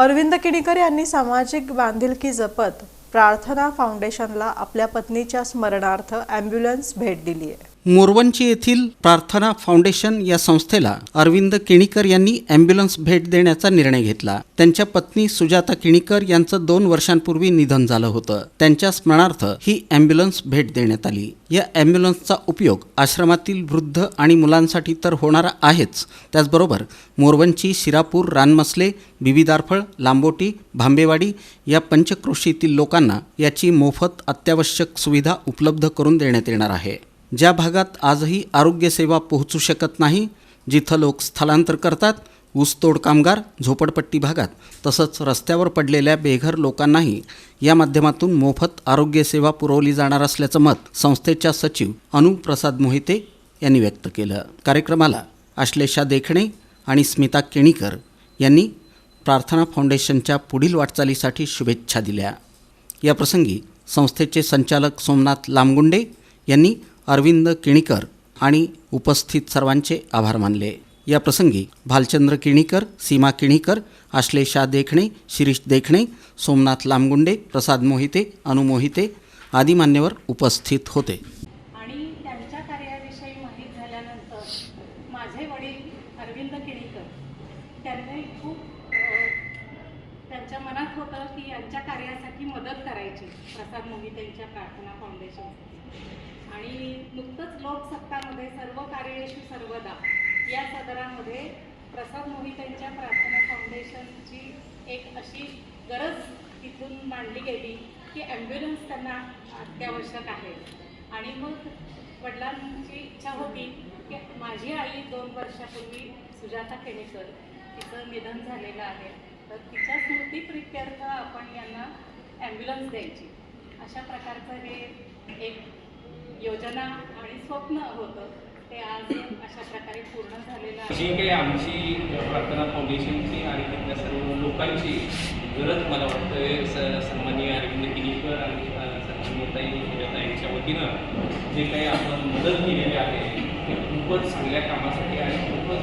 अरविंद किणीकर यांनी सामाजिक बांधिलकी जपत प्रार्थना फाउंडेशनला आपल्या पत्नीच्या स्मरणार्थ ॲम्ब्युलन्स भेट दिली आहे मोरवंची येथील प्रार्थना फाउंडेशन या संस्थेला अरविंद केणीकर यांनी अँब्युलन्स भेट देण्याचा निर्णय घेतला. त्यांच्या पत्नी सुजाता केणीकर यांचं दोन वर्षांपूर्वी निधन झालं होतं. त्यांच्या स्मरणार्थ ही अँब्युलन्स भेट देण्यात आली. या अँब्युलन्सचा उपयोग आश्रमातील वृद्ध आणि मुलांसाठी तर होणारा आहेच. त्याचबरोबर मोरवंची शिरापूर रानमसले बिबिदारफळ लांबोटी भांबेवाडी या पंचक्रोशीतील लोकांना याची मोफत अत्यावश्यक सुविधा उपलब्ध करून देण्यात येणार आहे. ज्या भागात आजही आरोग्यसेवा पोहोचू शकत नाही जिथं लोक स्थलांतर करतात ऊसतोड कामगार झोपडपट्टी भागात तसंच रस्त्यावर पडलेल्या बेघर लोकांनाही या माध्यमातून मोफत आरोग्यसेवा पुरवली जाणार असल्याचं मत संस्थेच्या सचिव अनुप्रसाद मोहिते यांनी व्यक्त केलं. कार्यक्रमाला आश्लेषा देखणे आणि स्मिता केणीकर यांनी प्रार्थना फाउंडेशनच्या पुढील वाटचालीसाठी शुभेच्छा दिल्या. याप्रसंगी संस्थेचे संचालक सोमनाथ लामगुंडे यांनी अरविंद केणीकर आणि उपस्थित सर्वांचे आभार मानले. या प्रसंगी भालचंद्र केणीकर सीमा केणीकर आश्लेषा देखणे शिरीष देखणे सोमनाथ लामगुंडे प्रसाद मोहिते अनु मोहिते आदी मान्यवर उपस्थित होते. आणि त्यांच्या कार्याविषयी माहीत झाल्यानंतर माझे वडील अरविंद किणीकर त्यांनी खूप मनात होतं की यांच्या कार्यासाठी मदत करायची प्रसाद मोहितेंच्या प्रार्थना फाउंडेशन आणि नुकतंच लोकसत्तामध्ये सर्व कार्येषु सर्वदा या सदरामध्ये प्रसाद मोहितेंच्या प्रार्थना फाउंडेशनची एक अशी गरज तिथून मांडली गेली की ॲम्ब्युलन्स त्यांना अत्यावश्यक आहे. आणि मग वडिलांची इच्छा होती की माझी आई दोन वर्षापूर्वी सुजाता केणेकर तिचं निधन झालेलं आहे. तर तिच्या स्मृतीप्रित्यर्थ आपण यांना ॲम्ब्युलन्स द्यायची. अशा प्रकारचं हे एक योजना आणि स्वप्न होतं. ते आज अशा प्रकारे पूर्ण झालेलं आहे. जी काही आमची प्रार्थना फाउंडेशनची आणि तिथल्या सर्व लोकांची गरज मला वाटतं स सन्माननीय अरविंद किनीकर आणि अ, सुजाता यांच्या वतीनं जे काही आपण मदत केलेली आहे ते खूपच चांगल्या कामासाठी आणि खूपच